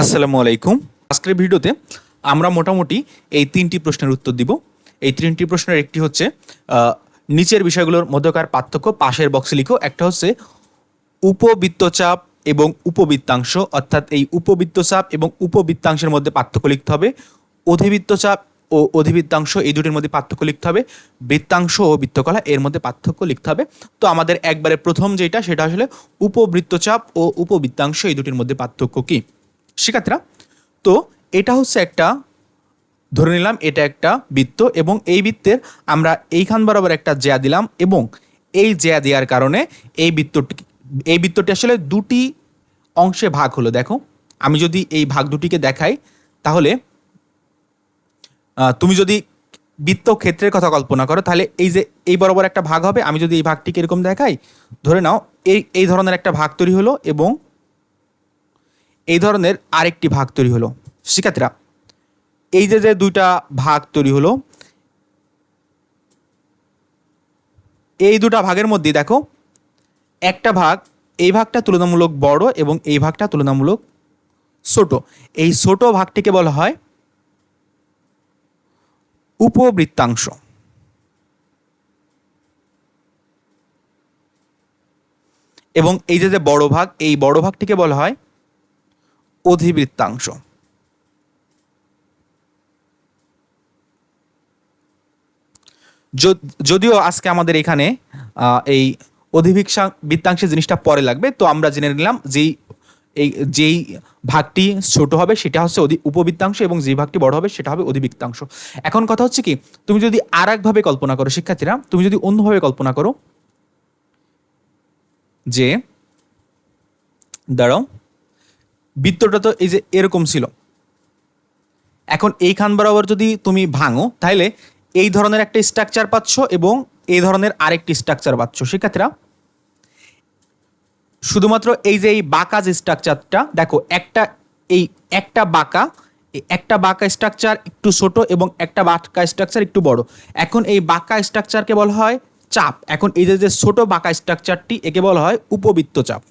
আসসালামু আলাইকুম। আজকের ভিডিওতে আমরা মোটামুটি এই তিনটি প্রশ্নের উত্তর দিব। এই তিনটি প্রশ্নের একটি হচ্ছে নিচের বিষয়গুলোর মধ্যকার পার্থক্য? পাশের বক্সে লিখো। একটা হচ্ছে উপবৃত্তচাপ এবং উপবৃত্তাংশ। অর্থাৎ এই উপবৃত্তচাপ এবং উপবৃত্তাংশের মধ্যে পার্থক্য লিখতে হবে। অধিবৃত্তচাপ ও অধিবৃত্তাংশ এই দুটির মধ্যে পার্থক্য লিখতে হবে। বৃত্তাংশ ও বৃত্তকলা এর মধ্যে পার্থক্য লিখতে হবে। তো আমাদের একবারে প্রথম যেটা, সেটা আসলে উপবৃত্তচাপ ও উপবৃত্তাংশ এই দুটির মধ্যে পার্থক্য কী? শিক্ষার্থীরা, তো এটা হচ্ছে একটা, ধরে নিলাম এটা একটা বৃত্ত এবং এই বৃত্তের আমরা এইখান বরাবর একটা জ্যা দিলাম এবং এই জ্যা দেওয়ার কারণে এই বৃত্তটি এই বৃত্তটি আসলে দুটি অংশে ভাগ হলো। দেখো, আমি যদি এই ভাগ দুটিকে দেখাই, তাহলে তুমি যদি বৃত্ত ক্ষেত্রের কথা কল্পনা করো, তাহলে এই যে এই বরাবর একটা ভাগ হবে, আমি যদি এই ভাগটিকে এরকম দেখাই, ধরে নাও, এই এই ধরনের একটা ভাগ তৈরি হলো এবং এই ধরনের আরেকটি ভাগ তৈরি হলো। শিক্ষার্থীরা, এই যে যে দুইটা ভাগ তৈরি হলো, এই দুটা ভাগের মধ্যে দেখো, একটা ভাগ এই ভাগটা তুলনামূলক বড় এবং এই ভাগটা তুলনামূলক ছোট। এই ছোট ভাগটিকে বলা হয় উপবৃত্তাংশ। এবং এই যে যে বড় ভাগ, এই বড় ভাগটিকে বলা হয় অধিবৃত্তাংশ। যদিও আজকে আমাদের এখানে এই অধিবৃক্ষা, বৃত্তাংশের জিনিসটা পরে লাগবে, তো আমরা জেনে নিলাম যেই এই যেই ভাগটি ছোট হবে সেটা হচ্ছে উপবৃত্তাংশ এবং যে ভাগটি বড় হবে সেটা হবে অধিবৃত্তাংশ। এখন কথা হচ্ছে কি, তুমি যদি আর একভাবে কল্পনা করো, শিক্ষার্থীরা, তুমি যদি অন্যভাবে কল্পনা করো যে, দাঁড়াও বৃত্তটা তো এই যে এরকম ছিল। এখন এইখান বরাবর যদি তুমি ভাঙো, তাহলে এই ধরনের একটা স্ট্রাকচার পাচ্ছ এবং এই ধরনের আরেকটি স্ট্রাকচার পাচ্ছ। শিক্ষার্থীরা শুধুমাত্র এই যে এই বাঁকা যে স্ট্রাকচারটা দেখো একটা এই একটা বাঁকা একটা বাঁকা স্ট্রাকচার একটু ছোট এবং একটা বাঁকা স্ট্রাকচার একটু বড়। এখন এই বাঁকা স্ট্রাকচারকে বলা হয় চাপ। এখন এই যে ছোট বাঁকা স্ট্রাকচারটি একে বলা হয় উপবৃত্ত চাপ।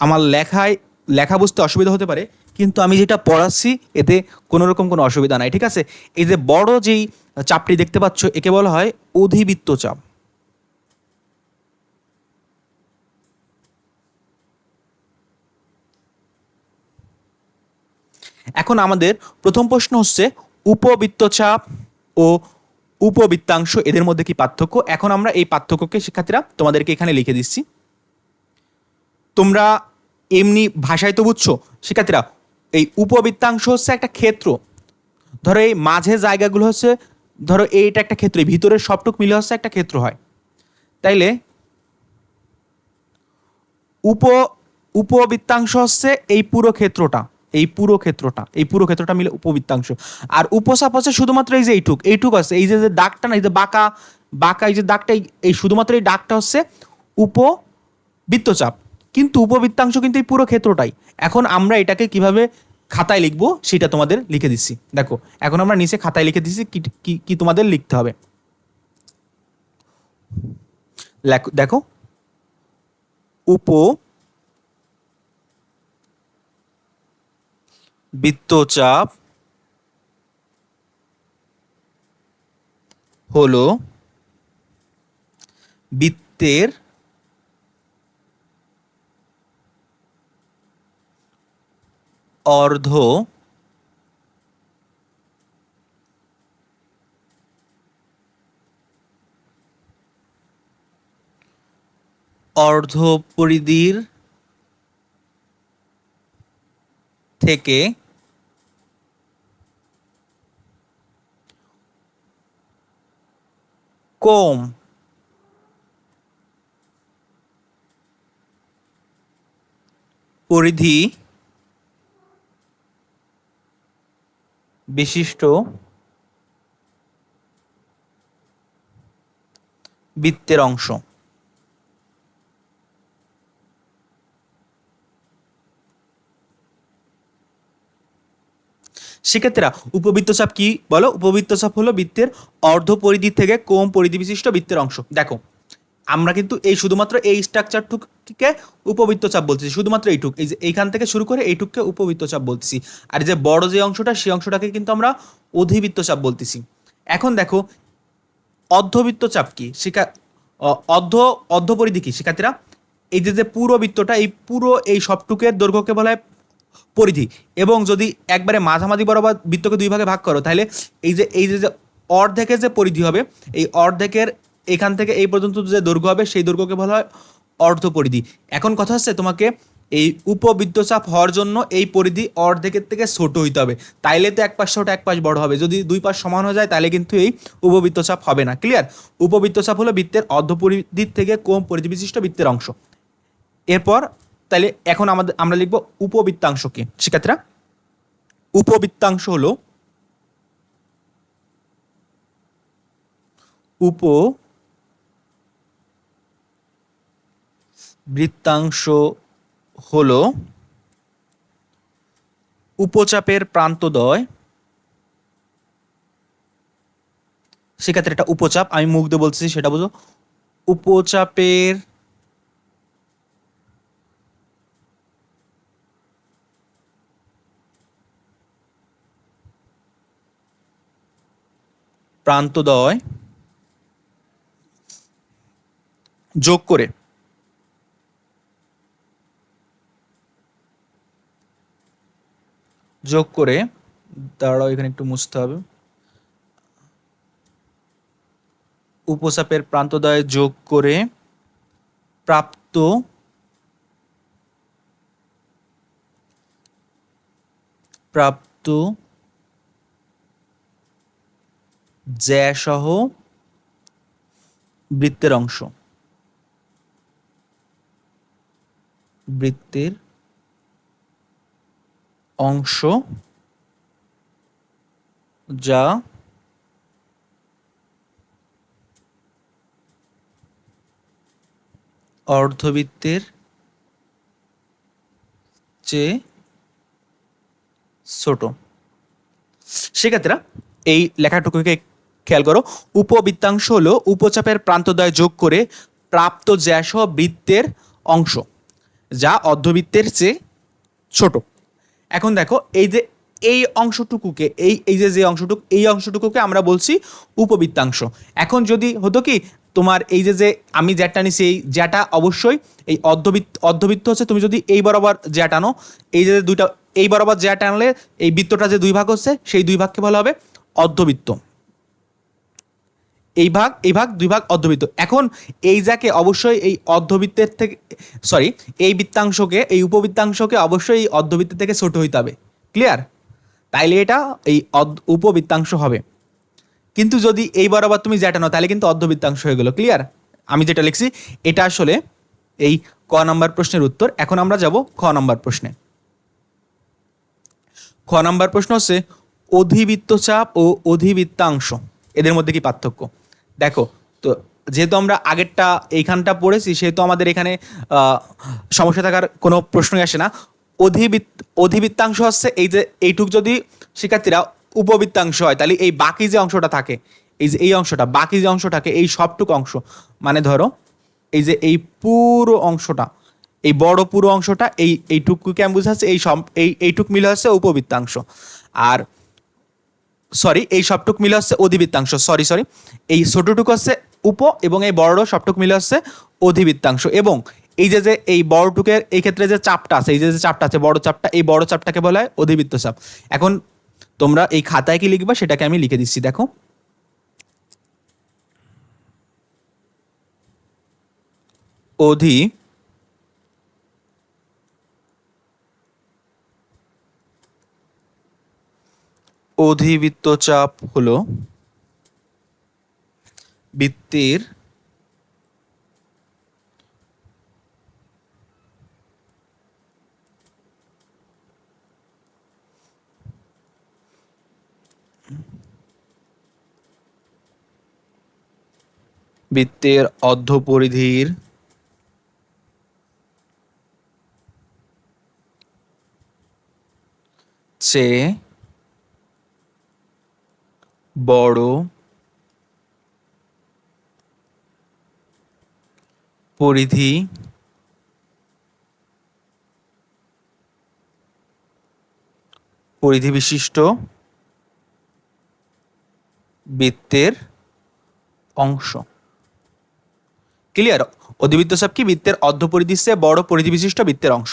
আমার লেখায়, লেখা বুঝতে অসুবিধা হতে পারে, কিন্তু আমি যেটা পড়াচ্ছি, এতে কোনো রকম কোনো অসুবিধা নাই, ঠিক আছে? এই যে বড় যেই চাপটি দেখতে পাচ্ছ, একে বলা হয় অধিবৃত্ত চাপ। এখন আমাদের প্রথম প্রশ্ন হচ্ছে, উপবৃত্ত চাপ ও উপবৃত্তাংশ, এদের মধ্যে কি পার্থক্য? এখন আমরা এই পার্থক্যকে শিক্ষার্থীরা তোমাদেরকে এখানে লিখে দিচ্ছি। তোমরা এমনি ভাষায় তো বুঝছ, শিক্ষার্থীরা, এই উপবৃত্তাংশ হচ্ছে একটা ক্ষেত্র। ধরো এই মাঝে জায়গাগুলো হচ্ছে, ধরো এইটা একটা ক্ষেত্র ভিতরের সবটুক মিলে হচ্ছে একটা ক্ষেত্র হয়। তাইলে উপ, উপবৃত্তাংশ হচ্ছে এই পুরো ক্ষেত্রটা, এই পুরো ক্ষেত্রটা, এই পুরো ক্ষেত্রটা মিলে উপবৃত্তাংশ। আর উপচাপ হচ্ছে শুধুমাত্র এই যে এইটুক এইটুক আছে, এই যে যে দাগটা না, এই যে বাঁকা বাঁকা এই যে দাগটা, এই- এই শুধুমাত্র এই দাগটা হচ্ছে উপবৃত্তচাপ। কিন্তু উপবৃত্তাংশ কিন্তু এই পুরো ক্ষেত্রটাই। এখন আমরা এটাকে কীভাবে খাতায় লিখব, সেটা তোমাদের লিখে দিচ্ছি। দেখো, এখন আমরা নিচে খাতায় লিখে দিচ্ছি কি, কি- তোমাদের লিখতে হবে। দেখো। উপ বৃত্তচাপ হলো বৃত্তের অর্ধ অর্ধ পরিধির থেকে কম পরিধি বিশিষ্ট বৃত্তের অংশ। শিক্ষার্থীরা উপবৃত্তচাপ কি? বলো উপবৃত্তচাপ হলো বৃত্তের অর্ধ পরিধি থেকে কম পরিধি বিশিষ্ট বৃত্তের অংশ। দেখো। আমরা কিন্তু এই শুধুমাত্র এই স্ট্রাকচারটুককে উপবৃত্ত চাপ বলতেছি, শুধুমাত্র এইটুক। এই যে এইখান থেকে শুরু করে এইটুককে উপবৃত্ত চাপ বলতেছি। আর যে বড় যে অংশটা, সেই অংশটাকে কিন্তু আমরা অধিবৃত্ত চাপ বলতেছি। এখন দেখো, অর্ধবৃত্ত চাপ কি? শিক্ষা অ- অর্ধ, অর্ধপরিধি কি, শিক্ষার্থীরা? এই যে যে পুরো বৃত্তটা, এই পুরো এই সবটুকের দৈর্ঘ্যকে বলা হয় পরিধি। এবং যদি একবারে মাঝামাঝি বরাবর বৃত্তকে দুই ভাগে ভাগ করো, তাহলে এই যে এই যে অর্ধেকের যে পরিধি হবে, এই অর্ধেকের এখান থেকে এই পর্যন্ত যে দৈর্ঘ্য হবে, সেই দৈর্ঘ্যকে বলা হয় অর্ধ পরিধি এখন কথা হচ্ছে তোমাকে এই উপবৃত্তচাপ হওয়ার জন্য এই পরিধি অর্ধেকের থেকে ছোট হইতে হবে। তাইলে তো এক পাশ ছোট, এক পাশ বড় হবে। যদি দুই পাশ সমান হয়ে যায় তাহলে কিন্তু এই উপবৃত্তচাপ হবে না। ক্লিয়ার উপবৃত্তচাপ হলো বৃত্তের অর্ধ পরিধির থেকে কম পরিধি বিশিষ্ট বৃত্তের অংশ। এরপর তাহলে এখন আমাদের, আমরা লিখব উপবৃত্তাংশ কি? শিক্ষার্থীরা উপবৃত্তাংশ হলো উপ বৃত্তাংশ হলো উপচাপের প্রান্তদয়। সেক্ষেত্রে এটা উপচাপ, আমি মুখ দিয়ে বলতেছি, সেটা বুঝো। উপচাপের প্রান্তদয় যোগ করে যোগ করে দাঁড়াও, এখানে একটু মুছতে হবে। উপচাপের প্রান্তদয় যোগ করে প্রাপ্ত প্রাপ্ত জ্যাসহ বৃত্তের অংশ। বৃত্তের অংশ যা অর্ধবৃত্তের চেয়ে ছোট। সেক্ষেত্রে এই লেখাটুকুকে খেয়াল করো। উপবৃত্তাংশ হলো উপচাপের প্রান্তদয় যোগ করে প্রাপ্ত জ্যাস বৃত্তের অংশ, যা অর্ধবৃত্তের চেয়ে ছোট। এখন দেখো, এই যে এই অংশটুকুকে, এই এই যে যে অংশটুকু, এই অংশটুকুকে আমরা বলছি উপবৃত্তাংশ। এখন যদি হতো কি, তোমার এই যে যে আমি জ্যাটটা নিছি, এই জ্যাটা অবশ্যই এই অর্ধবৃত্ত অর্ধবৃত্ত হচ্ছে তুমি যদি এই বরাবর জ্যাট আনো, এই যে দুইটা, এই বরাবর জ্যাট আনলে এই বৃত্তটা যে দুই ভাগ হচ্ছে, সেই দুই ভাগকে বলা হবে অর্ধবৃত্ত। এই ভাগ এই ভাগ, দুই ভাগ অর্ধবৃত্ত এখন এই যাকে অবশ্যই এই অর্ধবৃত্তের থেকে সরি এই বৃত্তাংশকে, এই উপবৃত্তাংশকে অবশ্যই এই অর্ধবৃত্তের থেকে ছোট হইতে হবে। ক্লিয়ার তাইলে এটা এই উপবৃত্তাংশ হবে। কিন্তু যদি এই বরাবর তুমি যেটা নাও তাহলে কিন্তু অর্ধবৃত্তাংশ হয়ে গেলো। ক্লিয়ার আমি যেটা লিখছি, এটা আসলে এই ক নাম্বার প্রশ্নের উত্তর। এখন আমরা যাব খ নাম্বার প্রশ্নে। খ নাম্বার প্রশ্ন হচ্ছে অধিবৃত্ত চাপ ও অধিবৃত্তাংশ। এদের মধ্যে কি পার্থক্য? দেখো, তো যেহেতু আমরা আগেরটা এইখানটা পড়েছি, সেহেতু আমাদের এখানে সমস্যা থাকার কোনো প্রশ্নই আসে না। অধিবৃত্ত, অধিবৃত্তাংশ হচ্ছে এই যে, এইটুক যদি শিক্ষার্থীরা উপবৃত্তাংশ হয়, তাহলে এই বাকি যে অংশটা থাকে, এই যে, এই অংশটা, বাকি যে অংশটাকে, এই সবটুকু অংশ মানে ধরো, এই যে, এই পুরো অংশটা, এই বড় পুরো অংশটা, এই, এইটুকুকে আমি বুঝাচ্ছি, এই সব এই, এইটুক মিলে হচ্ছে উপবৃত্তাংশ। আর সরি এই সবটুক মিলে হচ্ছে অধিবৃত্তাংশ। সরি সরি এই ছোটটুকু হচ্ছে উপ এবং এই বড় সবটুক মিলে হচ্ছে অধিবৃত্তাংশ। এবং এই যে যে এই বড়টুকের এই ক্ষেত্রে যে চাপটা আছে, এই যে যে চাপটা আছে, বড় চাপটা, এই বড় চাপটাকে বলা হয় অধিবৃত্ত চাপ। এখন তোমরা এই খাতায় কি লিখবা সেটাকে আমি লিখে দিচ্ছি, দেখো। অধি অধিবৃত্ত চাপ হলো বৃত্তের বৃত্তের অর্ধপরিধির চেয়ে বড়, পরিধি পরিধি বিশিষ্ট বৃত্তের অংশ। ক্লিয়ার অধিবৃত্ত চাপ কি? বৃত্তের অর্ধপরিধির চেয়ে বড়, পরিধি বিশিষ্ট বৃত্তের অংশ।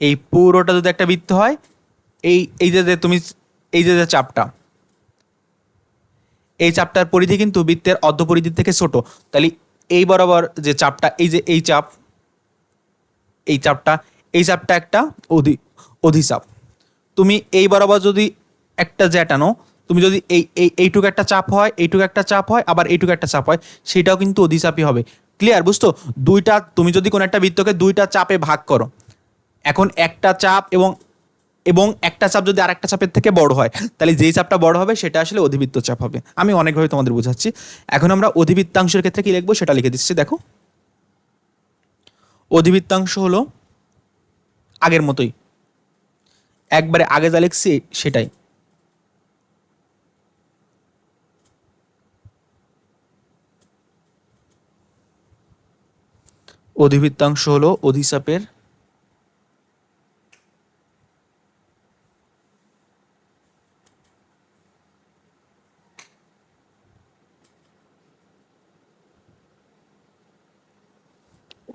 এই পুরোটা যদি একটা বৃত্ত হয়, এই এই যে তুমি, এই যে চাপটা এই চাপটার পরিধি কিন্তু বৃত্তের অর্ধপরিধির থেকে ছোট। তাহলে এই বরাবর যে চাপটা, এই যে এই চাপ, এই চাপটা এই চাপটা একটা অধি, অধিচাপ। তুমি এই বরাবর যদি একটা জ্যাটানো তুমি যদি এই এই, এইটুকু একটা চাপ হয়, এইটুকু একটা চাপ হয়, আবার এইটুকু একটা চাপ হয়, সেটাও কিন্তু অধিচাপই হবে। ক্লিয়ার বুঝতো দুইটা, তুমি যদি কোনো একটা বৃত্তকে দুইটা চাপে ভাগ করো, এখন একটা চাপ এবং এবং একটা চাপ যদি আরেকটা চাপের থেকে বড় হয়, তাহলে যেই চাপটা বড় হবে, সেটা আসলে অধিবৃত্ত চাপ হবে। আমি অনেকভাবে তোমাদের বোঝাচ্ছি। এখন আমরা অধিবৃত্তাংশের ক্ষেত্রে কি লিখব, সেটা লিখে দিচ্ছি, দেখো। অধিবৃত্তাংশ হলো আগের মতোই। একবারে আগে যা লিখছি, সেটাই। অধিবৃত্তাংশ হলো অধিচাপের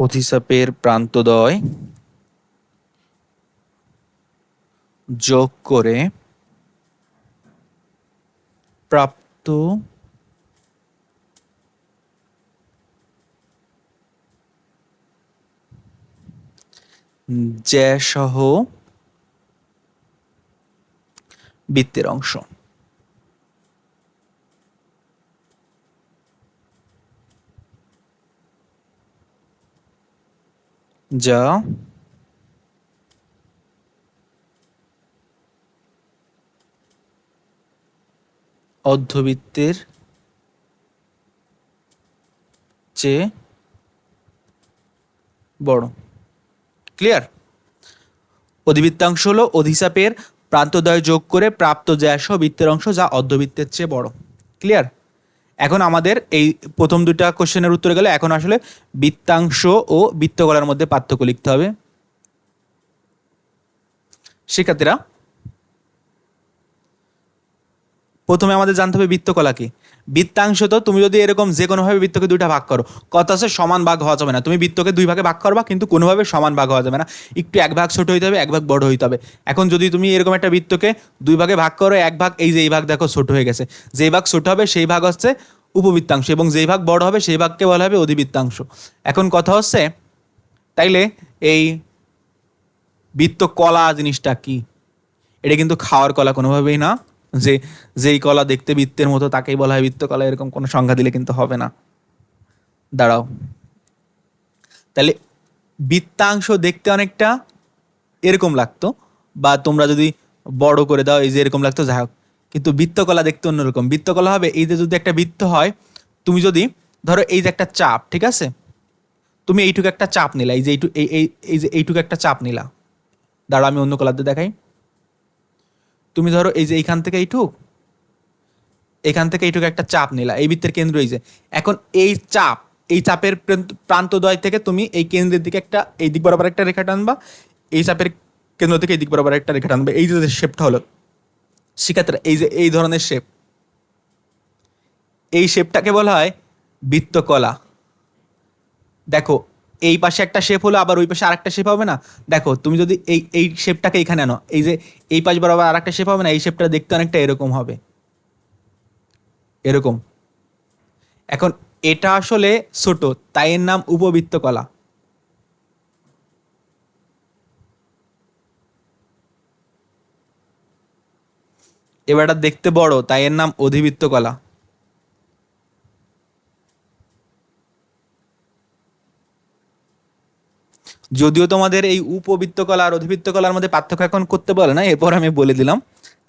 অধিচাপের প্রান্তদয় যোগ করে প্রাপ্ত জ্যাসহ বৃত্তের অংশ। যা অর্ধবৃত্তের চেয়ে বড়। ক্লিয়ার অধিবৃত্তাংশ হলো অধিচাপের প্রান্তদয় যোগ করে প্রাপ্ত জ্যাস বৃত্তের অংশ যা অর্ধবৃত্তের চেয়ে বড়। ক্লিয়ার এখন আমাদের এই প্রথম দুটা কোশ্চেনের উত্তরে গেলে এখন আসলে বৃত্তাংশ ও বৃত্তকলার মধ্যে পার্থক্য লিখতে হবে। শিক্ষার্থীরা, প্রথমে আমাদের জানতে হবে বৃত্তকলা কি? বৃত্তাংশ তো তুমি যদি এরকম যে কোনোভাবে বৃত্তকে দুইটা ভাগ করো কত আছে সমান ভাগ হওয়া যাবে না। তুমি বৃত্তকে দুই ভাগে ভাগ করবা, কিন্তু কোনোভাবে সমান ভাগ হওয়া যাবে না। একটু এক ভাগ ছোট হইতে হবে, এক ভাগ বড় হইতে হবে। এখন যদি তুমি এরকম একটা বৃত্তকে দুই ভাগে ভাগ করো, এক ভাগ, এই যে এই ভাগ দেখো ছোট হয়ে গেছে। যেই ভাগ ছোট হবে, সেই ভাগ হচ্ছে উপবৃত্তাংশ, এবং যেই ভাগ বড় হবে, সেই ভাগকে বলা হবে অধিবৃত্তাংশ। এখন কথা হচ্ছে, তাইলে এই বৃত্ত কলা জিনিসটা কি? এটা কিন্তু খাওয়ার কলা কোনোভাবেই না। যে, যেই কলা দেখতে বৃত্তের মতো, তাকেই বলা হয় বৃত্ত কলা এরকম কোনো সংজ্ঞা দিলে কিন্তু হবে না। দাঁড়াও। তাহলে বৃত্তাংশ দেখতে অনেকটা এরকম লাগতো, বা তোমরা যদি বড় করে দাও, এই যে এরকম লাগতো, যাই হোক। কিন্তু বৃত্তকলা দেখতে অন্যরকম। বৃত্তকলা হবে, এই যে যদি একটা বৃত্ত হয়, তুমি যদি ধরো এই যে একটা চাপ, ঠিক আছে? তুমি এইটুকু একটা চাপ নিলা, এই যে এইটু, এই এই যে এইটুকু একটা চাপ নিলা। দাঁড়া আমি অন্য কলাতে দেখাই। তুমি ধরো এই যে এইখান থেকে এইটুক এখান থেকে এইটুকু একটা চাপ নিলা, এই বৃত্তের কেন্দ্র এই যে। এখন এই চাপ, এই চাপের প্রান্তদ্বয় থেকে তুমি এই কেন্দ্রের দিকে একটা, এই দিক বরাবর একটা রেখা টানবা, এই চাপের কেন্দ্র থেকে এই দিক বরাবর একটা রেখা টানবে। এই যে শেপটা হলো, শিক্ষার্থীরা, এই যে এই ধরনের শেপ এই শেপটাকে বলা হয় বৃত্তকলা। দেখো এই পাশে একটা শেপ হলো, আবার ওই পাশে আরেকটা শেপ হবে না? দেখো, তুমি যদি এই এই শেপটাকে এখানে আনো, এই যে এই পাশ বরাবর আরেকটা শেপ হবে না, এই শেপটা দেখতে অনেকটা এরকম হবে। এরকম। এখন এটা আসলে ছোট, তাই এর নাম উপবৃত্ত কলা। এবারটা দেখতে বড়, তাই এর নাম অধিবৃত্ত কলা। যদিও তোমাদের এই উপবৃত্ত কলা আর অধিবৃত্ত কলার মধ্যে পার্থক্য এখন করতে বলে না, এরপর আমি বলে দিলাম,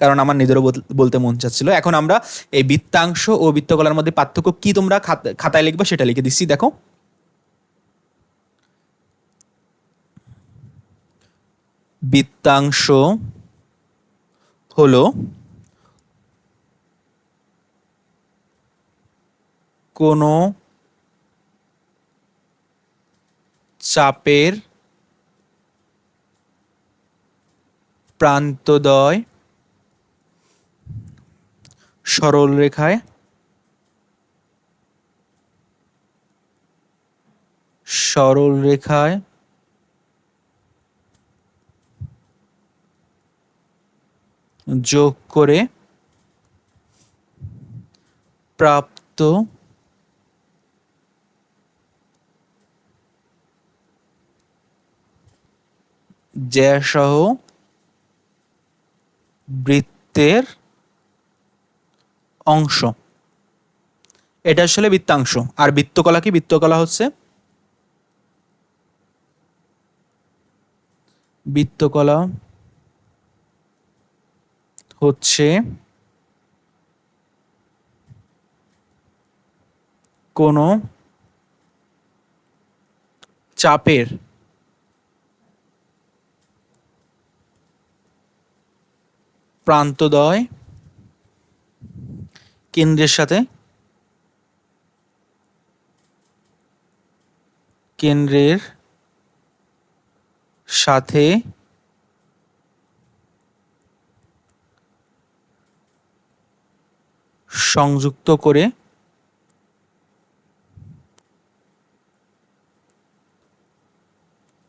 কারণ আমার নিজেরও বলতে মন চাচ্ছিল। এখন আমরা এই বৃত্তাংশ ও বৃত্তকলার মধ্যে পার্থক্য কি তোমরা খাতায় লিখবে সেটা লিখে দিচ্ছি, দেখো। বৃত্তাংশ হলো কোনো চাপের প্রান্তদয় সরল রেখায় সরল রেখায় যোগ করে প্রাপ্ত জ্যাসহ বৃত্তের অংশ। এটা আসলে বৃত্তাংশ। আর বৃত্তকলা কি? বৃত্তকলা হচ্ছে বৃত্তকলা হচ্ছে কোনো চাপের প্রান্তদয় কেন্দ্রের সাথে কেন্দ্রের সাথে সংযুক্ত করে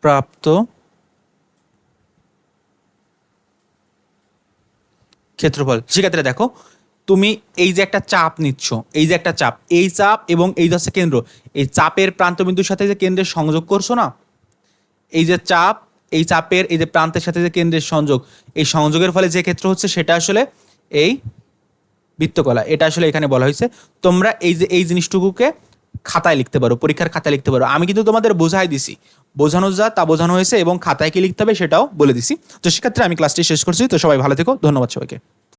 প্রাপ্ত ক্ষেত্রফল। শিক্ষার্থীরা দেখো, তুমি এই যে একটা চাপ নিচ্ছ, এই যে একটা চাপ, এই চাপ এবং এই যে কেন্দ্র, এই চাপের প্রান্তবিন্দুর সাথে যে কেন্দ্রের সংযোগ করছ না, এই যে চাপ, এই চাপের, এই যে প্রান্তের সাথে যে কেন্দ্রের সংযোগ, এই সংযোগের ফলে যে ক্ষেত্র হচ্ছে সেটা আসলে এই বৃত্তকলা। এটা আসলে এখানে বলা হয়েছে। তোমরা এই যে, এই জিনিসটুকুকে খাতায় লিখতে পারো, পরীক্ষার খাতায় লিখতে পারো। আমি কিন্তু তোমাদের বোঝাই দিছি। বোঝানো যা তা বোঝানো হয়েছে এবং খাতায় কি লিখতে হবে সেটাও বলে দিছি। তো সেক্ষেত্রে আমি ক্লাসটি শেষ করছি। তো সবাই ভালো থেকো। ধন্যবাদ সবাইকে।